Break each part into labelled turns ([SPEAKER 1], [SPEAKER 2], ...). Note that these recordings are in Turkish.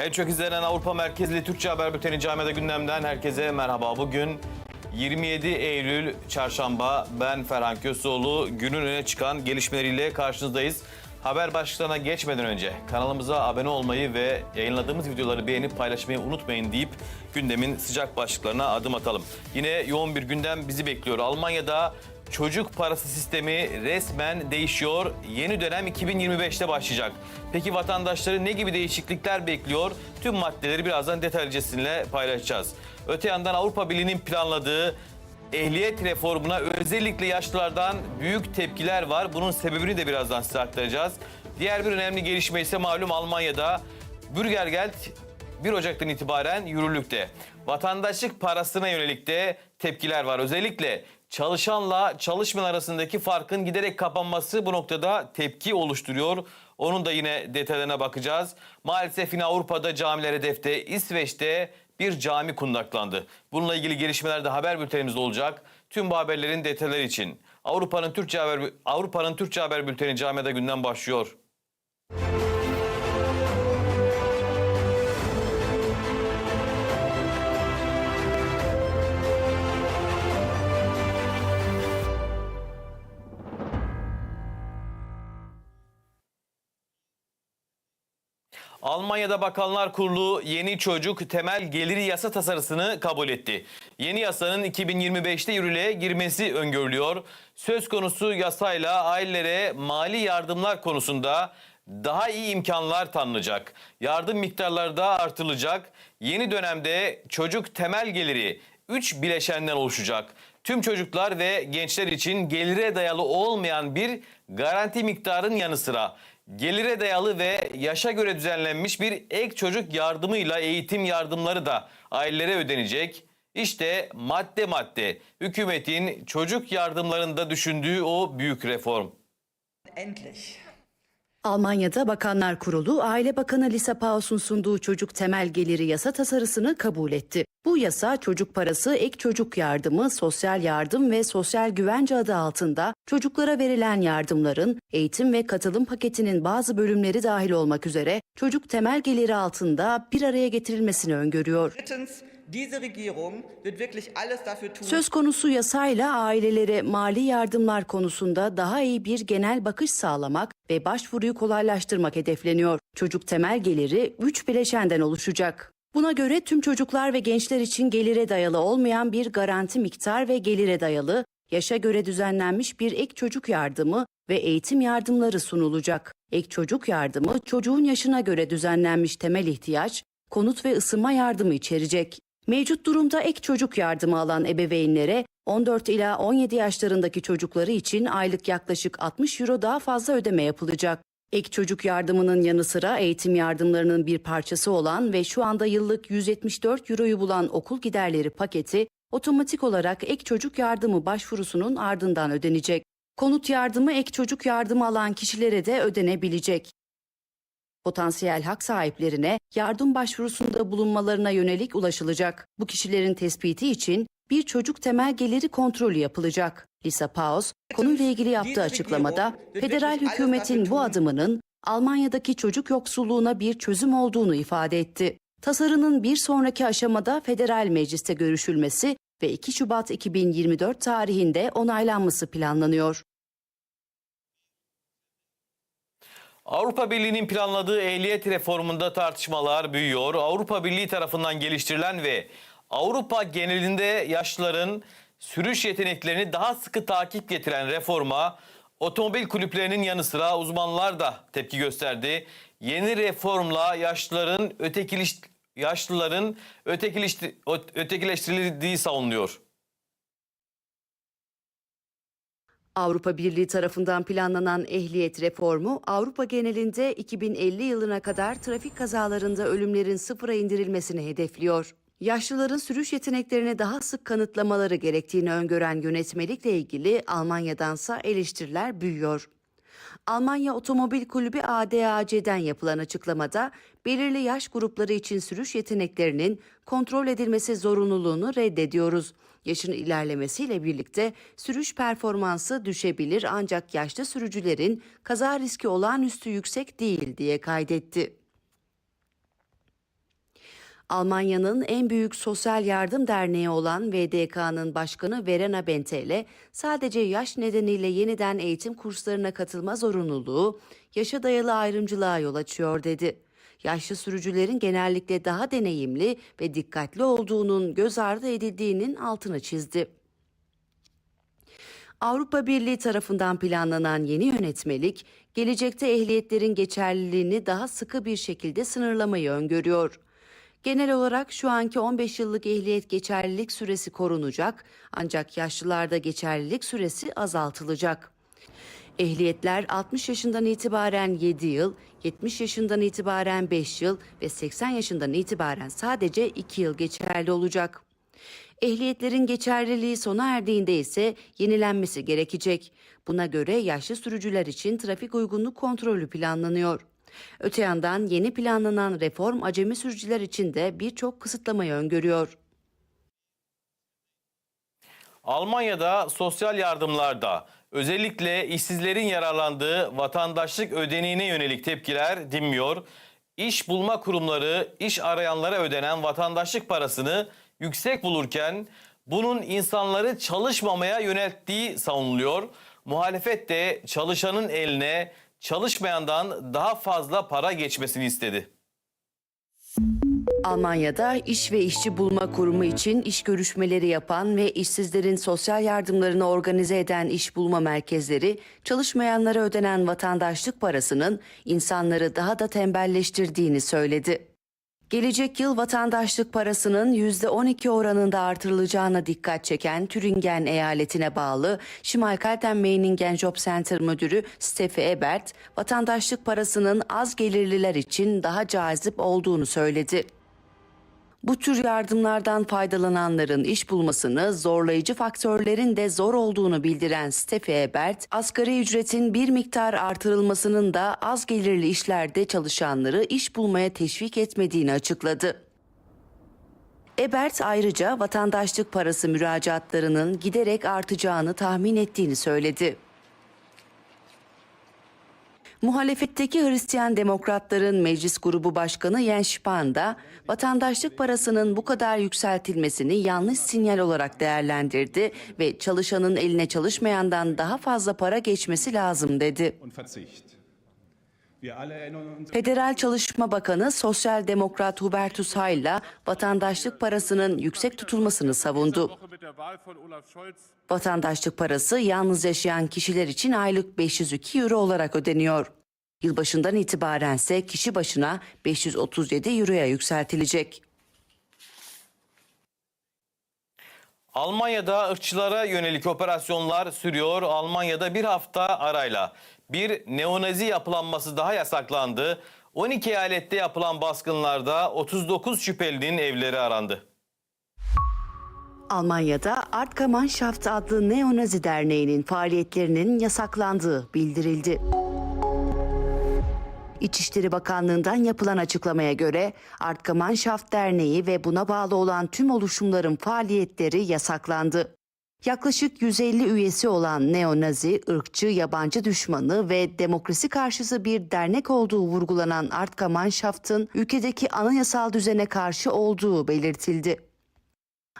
[SPEAKER 1] En çok izlenen Avrupa merkezli Türkçe haber bülteni Camiada gündemden herkese merhaba. Bugün 27 Eylül Çarşamba. Ben Ferhan Köseoğlu. Günün öne çıkan gelişmeleriyle karşınızdayız. Haber başlıklarına geçmeden önce kanalımıza abone olmayı ve yayınladığımız videoları beğenip paylaşmayı unutmayın deyip gündemin sıcak başlıklarına adım atalım. Yine yoğun bir gündem bizi bekliyor. Almanya'da Çocuk parası sistemi resmen değişiyor. Yeni dönem 2025'te başlayacak. Peki vatandaşları ne gibi değişiklikler bekliyor? Tüm maddeleri birazdan detaylıca sizinle paylaşacağız. Öte yandan Avrupa Birliği'nin planladığı ehliyet reformuna özellikle yaşlılardan büyük tepkiler var. Bunun sebebini de birazdan size aktaracağız. Diğer bir önemli gelişme ise malum Almanya'da Bürgergeld 1 Ocak'tan itibaren yürürlükte. Vatandaşlık parasına yönelik de tepkiler var. Özellikle çalışanla çalışmayan arasındaki farkın giderek kapanması bu noktada tepki oluşturuyor. Onun da yine detaylarına bakacağız. Maalesef yine Avrupa'da camiler hedefte, İsveç'te bir cami kundaklandı. Bununla ilgili gelişmeler de haber bültenimizde olacak. Tüm bu haberlerin detayları için Avrupa'nın Türkçe haber Avrupa'nın Türkçe haber bülteni camiada günden başlıyor. Almanya'da Bakanlar Kurulu yeni çocuk temel geliri yasa tasarısını kabul etti. Yeni yasanın 2025'te yürürlüğe girmesi öngörülüyor. Söz konusu yasayla ailelere mali yardımlar konusunda daha iyi imkanlar tanınacak. Yardım miktarları da artırılacak. Yeni dönemde çocuk temel geliri 3 bileşenden oluşacak. Tüm çocuklar ve gençler için gelire dayalı olmayan bir garanti miktarın yanı sıra gelire dayalı ve yaşa göre düzenlenmiş bir ek çocuk yardımıyla eğitim yardımları da ailelere ödenecek. İşte madde madde hükümetin çocuk yardımlarında düşündüğü o büyük reform.
[SPEAKER 2] Endlich.
[SPEAKER 3] Almanya'da Bakanlar Kurulu, Aile Bakanı Lisa Paus'un sunduğu çocuk temel geliri yasa tasarısını kabul etti. Bu yasa çocuk parası, ek çocuk yardımı, sosyal yardım ve sosyal güvence adı altında çocuklara verilen yardımların eğitim ve katılım paketinin bazı bölümleri dahil olmak üzere çocuk temel geliri altında bir araya getirilmesini öngörüyor. Söz konusu yasayla ailelere mali yardımlar konusunda daha iyi bir genel bakış sağlamak ve başvuruyu kolaylaştırmak hedefleniyor. Çocuk temel geliri 3 bileşenden oluşacak. Buna göre tüm çocuklar ve gençler için gelire dayalı olmayan bir garanti miktar ve gelire dayalı, yaşa göre düzenlenmiş bir ek çocuk yardımı ve eğitim yardımları sunulacak. Ek çocuk yardımı çocuğun yaşına göre düzenlenmiş temel ihtiyaç, konut ve ısınma yardımı içerecek. Mevcut durumda ek çocuk yardımı alan ebeveynlere 14 ila 17 yaşlarındaki çocukları için aylık yaklaşık 60 euro daha fazla ödeme yapılacak. Ek çocuk yardımının yanı sıra eğitim yardımlarının bir parçası olan ve şu anda yıllık 174 euroyu bulan okul giderleri paketi otomatik olarak ek çocuk yardımı başvurusunun ardından ödenecek. Konut yardımı ek çocuk yardımı alan kişilere de ödenebilecek. Potansiyel hak sahiplerine yardım başvurusunda bulunmalarına yönelik ulaşılacak. Bu kişilerin tespiti için bir çocuk temel geliri kontrolü yapılacak. Lisa Paus, konuyla ilgili yaptığı açıklamada federal hükümetin bu adımının Almanya'daki çocuk yoksulluğuna bir çözüm olduğunu ifade etti. Tasarının bir sonraki aşamada federal mecliste görüşülmesi ve 2 Şubat 2024 tarihinde onaylanması planlanıyor.
[SPEAKER 1] Avrupa Birliği'nin planladığı ehliyet reformunda tartışmalar büyüyor. Avrupa Birliği tarafından geliştirilen ve Avrupa genelinde yaşlıların sürüş yeteneklerini daha sıkı takip getiren reforma otomobil kulüplerinin yanı sıra uzmanlar da tepki gösterdi. Yeni reformla yaşlıların ötekiliş yaşlıların ötekileştirildiği savunuluyor.
[SPEAKER 3] Avrupa Birliği tarafından planlanan ehliyet reformu Avrupa genelinde 2050 yılına kadar trafik kazalarında ölümlerin sıfıra indirilmesini hedefliyor. Yaşlıların sürüş yeteneklerini daha sık kanıtlamaları gerektiğini öngören yönetmelikle ilgili Almanya'dansa eleştiriler büyüyor. Almanya Otomobil Kulübü ADAC'den yapılan açıklamada belirli yaş grupları için sürüş yeteneklerinin kontrol edilmesi zorunluluğunu reddediyoruz. Yaşın ilerlemesiyle birlikte sürüş performansı düşebilir ancak yaşlı sürücülerin kaza riski olağanüstü yüksek değil diye kaydetti. Almanya'nın en büyük sosyal yardım derneği olan VDK'nın başkanı Verena Bentele, sadece yaş nedeniyle yeniden eğitim kurslarına katılma zorunluluğu, yaşa dayalı ayrımcılığa yol açıyor dedi. Yaşlı sürücülerin genellikle daha deneyimli ve dikkatli olduğunun göz ardı edildiğinin altını çizdi. Avrupa Birliği tarafından planlanan yeni yönetmelik, gelecekte ehliyetlerin geçerliliğini daha sıkı bir şekilde sınırlamayı öngörüyor. Genel olarak şu anki 15 yıllık ehliyet geçerlilik süresi korunacak ancak yaşlılarda geçerlilik süresi azaltılacak. Ehliyetler 60 yaşından itibaren 7 yıl, 70 yaşından itibaren 5 yıl ve 80 yaşından itibaren sadece 2 yıl geçerli olacak. Ehliyetlerin geçerliliği sona erdiğinde ise yenilenmesi gerekecek. Buna göre yaşlı sürücüler için trafik uygunluk kontrolü planlanıyor. Öte yandan yeni planlanan reform acemi sürücüler için de birçok kısıtlamayı öngörüyor.
[SPEAKER 1] Almanya'da sosyal yardımlarda özellikle işsizlerin yararlandığı vatandaşlık ödeneğine yönelik tepkiler dinmiyor. İş bulma kurumları iş arayanlara ödenen vatandaşlık parasını yüksek bulurken bunun insanları çalışmamaya yönelttiği savunuluyor. Muhalefet de çalışanın eline çalışmayandan daha fazla para geçmesini istedi.
[SPEAKER 3] Almanya'da iş ve işçi bulma kurumu için iş görüşmeleri yapan ve işsizlerin sosyal yardımlarını organize eden iş bulma merkezleri, çalışmayanlara ödenen vatandaşlık parasının insanları daha da tembelleştirdiğini söyledi. Gelecek yıl vatandaşlık parasının %12 oranında artırılacağına dikkat çeken Türingen eyaletine bağlı Schmalkalden-Meiningen Job Center müdürü Steffi Ebert, vatandaşlık parasının az gelirliler için daha cazip olduğunu söyledi. Bu tür yardımlardan faydalananların iş bulmasını zorlayıcı faktörlerin de zor olduğunu bildiren Steffi Ebert, asgari ücretin bir miktar artırılmasının da az gelirli işlerde çalışanları iş bulmaya teşvik etmediğini açıkladı. Ebert ayrıca vatandaşlık parası müracaatlarının giderek artacağını tahmin ettiğini söyledi. Muhalefetteki Hristiyan Demokratların Meclis Grubu Başkanı Jens Spahn da vatandaşlık parasının bu kadar yükseltilmesini yanlış sinyal olarak değerlendirdi ve çalışanın eline çalışmayandan daha fazla para geçmesi lazım dedi. Federal Çalışma Bakanı Sosyal Demokrat Hubertus Heil'la vatandaşlık parasının yüksek tutulmasını savundu.
[SPEAKER 4] Woche mit der Wahl von Olaf Scholz
[SPEAKER 3] Vatandaşlık parası yalnız yaşayan kişiler için aylık 502 euro olarak ödeniyor. Yılbaşından itibaren ise kişi başına 537 euroya yükseltilecek.
[SPEAKER 1] Almanya'da ırkçılara yönelik operasyonlar sürüyor. Almanya'da bir hafta arayla bir neonazi yapılanması daha yasaklandı. 12 eyalette yapılan baskınlarda 39 şüphelinin evleri arandı.
[SPEAKER 3] Almanya'da Art Gemeinschaft adlı neonazi derneğinin faaliyetlerinin yasaklandığı bildirildi. İçişleri Bakanlığı'ndan yapılan açıklamaya göre Art Gemeinschaft Derneği ve buna bağlı olan tüm oluşumların faaliyetleri yasaklandı. Yaklaşık 150 üyesi olan neonazi, ırkçı, yabancı düşmanı ve demokrasi karşısı bir dernek olduğu vurgulanan Art Gemeinschaft'ın ülkedeki anayasal düzene karşı olduğu belirtildi.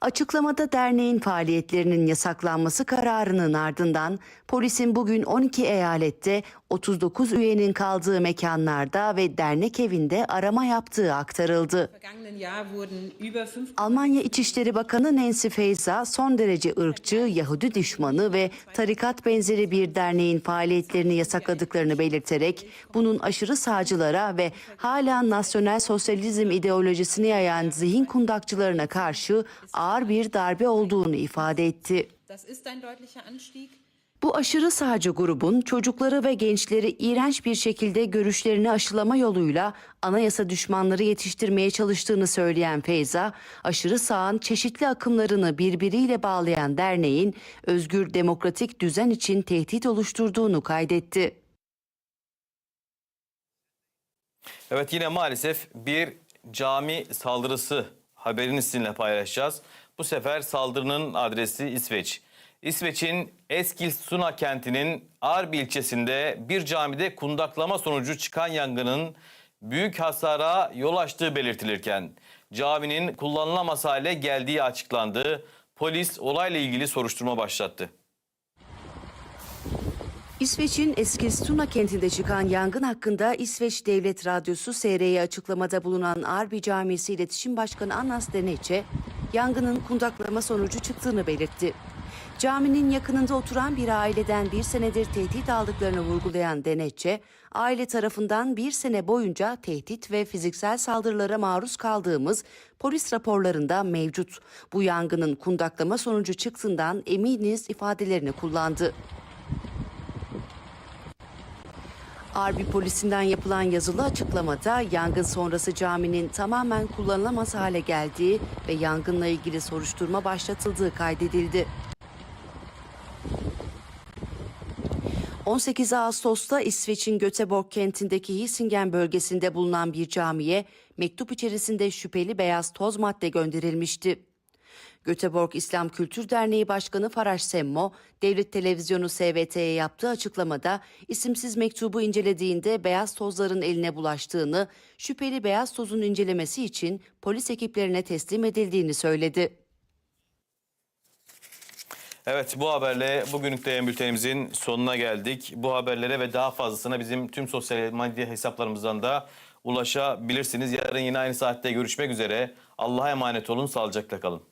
[SPEAKER 3] Açıklamada derneğin faaliyetlerinin yasaklanması kararının ardından polisin bugün 12 eyalette 39 üyenin kaldığı mekanlarda ve dernek evinde arama yaptığı aktarıldı.
[SPEAKER 5] Vergangenen Jahr wurden über 5
[SPEAKER 3] Almanya İçişleri Bakanı Nancy Faeser son derece ırkçı, Yahudi düşmanı ve tarikat benzeri bir derneğin faaliyetlerini yasakladıklarını belirterek bunun aşırı sağcılara ve hala nasyonel sosyalizm ideolojisini yayan zihin kundakçılarına karşı ağır bir darbe olduğunu ifade etti.
[SPEAKER 5] Das ist ein deutlicher Anstieg.
[SPEAKER 3] Bu aşırı sağcı grubun çocukları ve gençleri iğrenç bir şekilde görüşlerini aşılama yoluyla anayasa düşmanları yetiştirmeye çalıştığını söyleyen Feyza, aşırı sağın çeşitli akımlarını birbiriyle bağlayan derneğin özgür demokratik düzen için tehdit oluşturduğunu kaydetti.
[SPEAKER 1] Evet yine maalesef bir cami saldırısı haberini sizinle paylaşacağız. Bu sefer saldırının adresi İsveç. İsveç'in Eskilstuna kentinin Arbi ilçesinde bir camide kundaklama sonucu çıkan yangının büyük hasara yol açtığı belirtilirken caminin kullanılamaz hale geldiği açıklandı. Polis olayla ilgili soruşturma başlattı.
[SPEAKER 3] İsveç'in Eskilstuna kentinde çıkan yangın hakkında İsveç Devlet Radyosu SR'ye açıklamada bulunan Arbi Camisi İletişim Başkanı Annas Deneçe, yangının kundaklama sonucu çıktığını belirtti. Caminin yakınında oturan bir aileden bir senedir tehdit aldıklarını vurgulayan Deneçe, aile tarafından bir sene boyunca tehdit ve fiziksel saldırılara maruz kaldığımız polis raporlarında mevcut. Bu yangının kundaklama sonucu çıktığından eminiz ifadelerini kullandı. Arbi polisinden yapılan yazılı açıklamada yangın sonrası caminin tamamen kullanılamaz hale geldiği ve yangınla ilgili soruşturma başlatıldığı kaydedildi. 18 Ağustos'ta İsveç'in Göteborg kentindeki Hisingen bölgesinde bulunan bir camiye mektup içerisinde şüpheli beyaz toz madde gönderilmişti. Göteborg İslam Kültür Derneği Başkanı Faraş Semmo, Devlet Televizyonu SVT'ye yaptığı açıklamada isimsiz mektubu incelediğinde beyaz tozların eline bulaştığını, şüpheli beyaz tozun incelemesi için polis ekiplerine teslim edildiğini söyledi.
[SPEAKER 1] Evet bu haberle bugünlük de yayın bültenimizin sonuna geldik. Bu haberlere ve daha fazlasına bizim tüm sosyal medya hesaplarımızdan da ulaşabilirsiniz. Yarın yine aynı saatte görüşmek üzere. Allah'a emanet olun, sağlıcakla kalın.